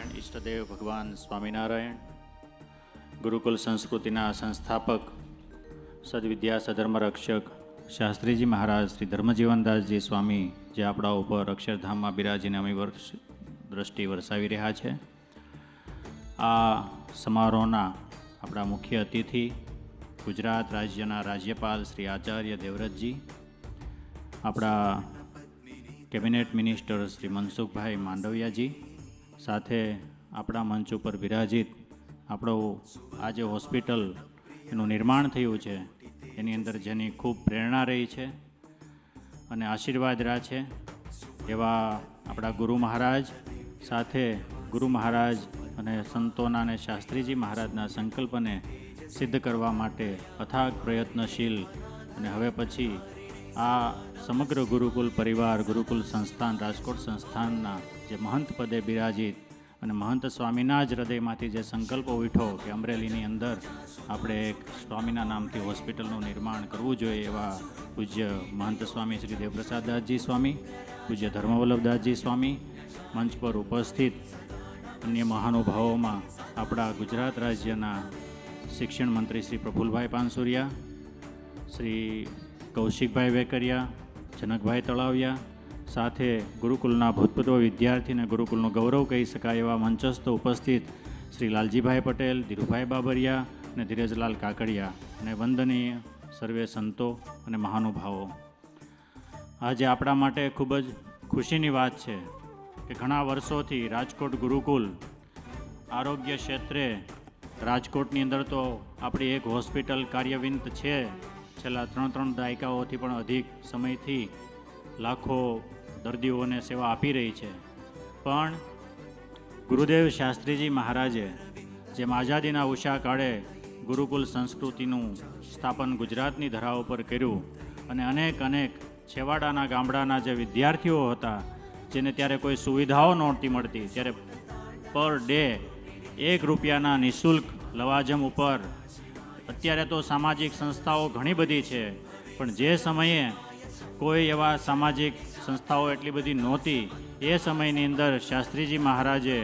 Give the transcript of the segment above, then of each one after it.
નારાયણ ઈષ્ટદેવ ભગવાન સ્વામિનારાયણ, ગુરુકુલ સંસ્કૃતિના સંસ્થાપક, સદવિદ્યા સધર્મ રક્ષક, શાસ્ત્રીજી મહારાજ શ્રી ધર્મજીવનદાસજી સ્વામી જે આપણા ઉપર અક્ષરધામમાં બિરાજીને અમી વર્ષ દ્રષ્ટિ વરસાવી રહ્યા છે. આ સમારોહના આપણા મુખ્ય અતિથિ ગુજરાત રાજ્યના રાજ્યપાલ શ્રી આચાર્ય દેવવ્રતજી, આપણા કેબિનેટ મિનિસ્ટર શ્રી મનસુખભાઈ માંડવિયાજી સાથે આપણા મંચ ઉપર બિરાજિત આપણો આ જે હોસ્પિટલ એનું નિર્માણ થયું છે, એની અંદર જેની ખૂબ પ્રેરણા રહી છે અને આશીર્વાદ રહ્યા છે, એવા આપણા ગુરુ મહારાજ સાથે ગુરુ મહારાજ અને સંતોના અને શાસ્ત્રીજી મહારાજના સંકલ્પને સિદ્ધ કરવા માટે અથાગ પ્રયત્નશીલ અને હવે પછી આ સમગ્ર ગુરુકુલ પરિવાર, ગુરુકુલ સંસ્થાન, રાજકોટ સંસ્થાનના જે મહંત પદે બિરાજિત અને મહંત સ્વામીના જ હૃદયમાંથી જે સંકલ્પો ઉઠો કે અમરેલીની અંદર આપણે એક સ્વામીના નામથી હોસ્પિટલનું નિર્માણ કરવું જોઈએ એવા પૂજ્ય મહંત સ્વામી શ્રી દેવપ્રસાદદાસજી સ્વામી, પૂજ્ય ધર્મવલ્લભદાસજી સ્વામી, મંચ પર ઉપસ્થિત અન્ય મહાનુભાવોમાં આપણા ગુજરાત રાજ્યના શિક્ષણ મંત્રી શ્રી પ્રફુલભાઈ પાનસુરિયા, શ્રી કૌશિકભાઈ વેકરિયા, જનકભાઈ તળાવિયા સાથે ગુરુકુલના ભૂતપૂર્વ વિદ્યાર્થીને ગુરુકુલનું ગૌરવ કહી શકાય એવા મંચસ્થ ઉપસ્થિત શ્રી લાલજીભાઈ પટેલ, ધીરુભાઈ બાબરિયા અને ધીરજલાલ કાકડિયા. અને વંદનીય સર્વે સંતો અને મહાનુભાવો. આજે આપણા માટે ખૂબ જ ખુશીની વાત છે કે ઘણા વર્ષોથી રાજકોટ ગુરુકુલ આરોગ્ય ક્ષેત્રે રાજકોટની અંદર તો આપણી એક હોસ્પિટલ કાર્યવિંત છે. છેલ્લા ત્રણ ત્રણ દાયકાઓથી પણ અધિક સમયથી લાખો દર્દીઓને સેવા આપી રહી છે. પણ ગુરુદેવ શાસ્ત્રીજી મહારાજે જેમ આઝાદીના ઉષા કાળે ગુરુકુલ સંસ્કૃતિનું સ્થાપન ગુજરાતની ધરાવ પર કર્યું અને અનેક અનેક છેવાડાના ગામડાના જે વિદ્યાર્થીઓ હતા, જેને ત્યારે કોઈ સુવિધાઓ નહોતી મળતી, ત્યારે પર ડે એક રૂપિયાના નિઃશુલ્ક લવાજમ ઉપર અત્યારે તો સામાજિક સંસ્થાઓ ઘણી બધી છે, પણ જે સમયે કોઈ એવા સામાજિક સંસ્થાઓ એટલી બધી નહોતી, એ સમયની અંદર શાસ્ત્રીજી મહારાજે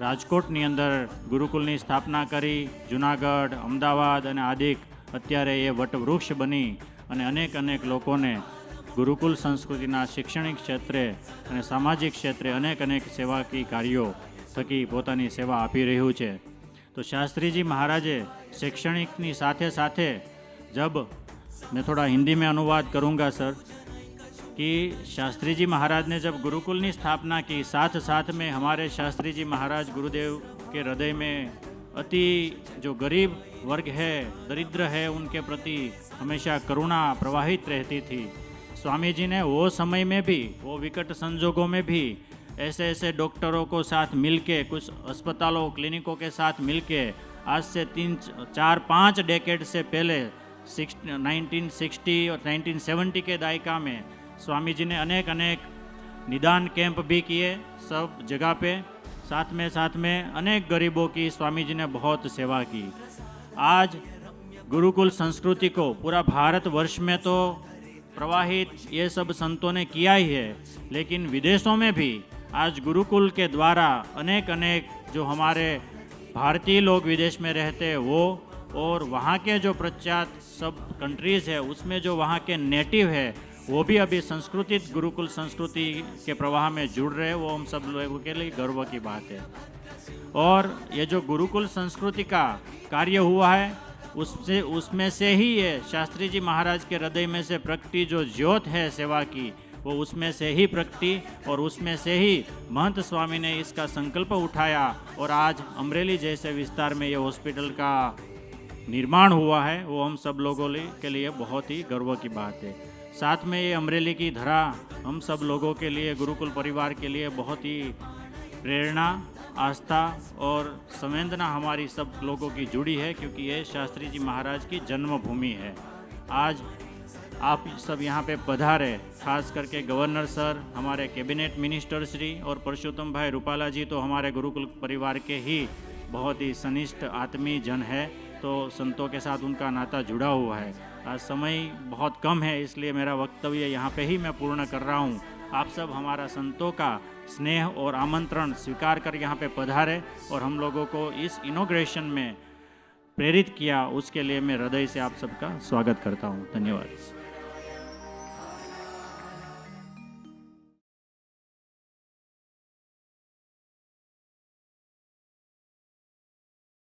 રાજકોટની અંદર ગુરુકુલની સ્થાપના કરી, જુનાગઢ, અમદાવાદ અને આદિક અત્યારે એ વટવૃક્ષ બની અને અનેક અનેક લોકોને ગુરુકુલ સંસ્કૃતિના શૈક્ષણિક ક્ષેત્રે અને સામાજિક ક્ષેત્રે અનેક અનેક સેવાકીય કાર્યો થકી પોતાની સેવા આપી રહ્યું છે. तो शास्त्री जी महाराजे शैक्षणिक साथे साथ जब मैं थोड़ा हिंदी में अनुवाद करूँगा सर कि शास्त्री जी महाराज ने जब गुरुकुल की स्थापना की साथ साथ में हमारे शास्त्री जी महाराज गुरुदेव के हृदय में अति जो गरीब वर्ग है दरिद्र है उनके प्रति हमेशा करुणा प्रवाहित रहती थी स्वामी जी ने वो समय में भी वो विकट संजोगों में भी ऐसे ऐसे डॉक्टरों को साथ मिलके, कुछ अस्पतालों, क्लिनिकों के साथ मिलके, आज से तीन, चार, पाँच डेकेड से पहले, सिक्स, नाइनटीन सिक्सटी और नाइनटीन सेवेंटी के दायका में स्वामी जी ने अनेक अनेक निदान कैंप भी किए, सब जगह पे। साथ में साथ में अनेक गरीबों की स्वामी जी ने बहुत सेवा की। आज गुरुकुल संस्कृति को पूरा भारत वर्ष में तो प्रवाहित ये सब संतों ने किया ही है, लेकिन विदेशों में भी आज गुरुकुल के द्वारा अनेक अनेक जो हमारे भारतीय लोग विदेश में रहते हैं, वो और वहाँ के जो प्रख्यात सब कंट्रीज़ है, उसमें जो वहाँ के नेटिव है, वो भी अभी संस्कृतित गुरुकुल संस्कृति के प्रवाह में जुड़ रहे हैं, वो हम सब लोगों के लिए गर्व की बात है। और ये जो गुरुकुल संस्कृति का कार्य हुआ है, उससे, उसमें से ही ये शास्त्री जी महाराज के हृदय में से प्रकटी जो ज्योत है सेवा की वो उसमें से ही प्रकटी और उसमें से ही महंत स्वामी ने इसका संकल्प उठाया और आज अमरेली जैसे विस्तार में ये हॉस्पिटल का निर्माण हुआ है, वो हम सब लोगों के लिए बहुत ही गर्व की बात है। साथ में ये अमरेली की धरा हम सब लोगों के लिए, गुरुकुल परिवार के लिए बहुत ही प्रेरणा, आस्था और संवेदना हमारी सब लोगों की जुड़ी है, क्योंकि ये शास्त्री जी महाराज की जन्मभूमि है। आज आप सब यहाँ पे पधारे, खास करके गवर्नर सर, हमारे कैबिनेट मिनिस्टर श्री और परशुत्तम भाई रूपाला जी तो हमारे गुरुकुल परिवार के ही बहुत ही सनिष्ठ आत्मीय जन है तो संतों के साथ उनका नाता जुड़ा हुआ है। आज समय बहुत कम है, इसलिए मेरा वक्तव्य यहाँ पे ही मैं पूर्ण कर रहा हूँ। आप सब हमारा संतों का स्नेह और आमंत्रण स्वीकार कर यहाँ पे पधारे और हम लोगों को इस इनोग्रेशन में प्रेरित किया, उसके लिए मैं हृदय से आप सबका स्वागत करता हूँ। धन्यवाद।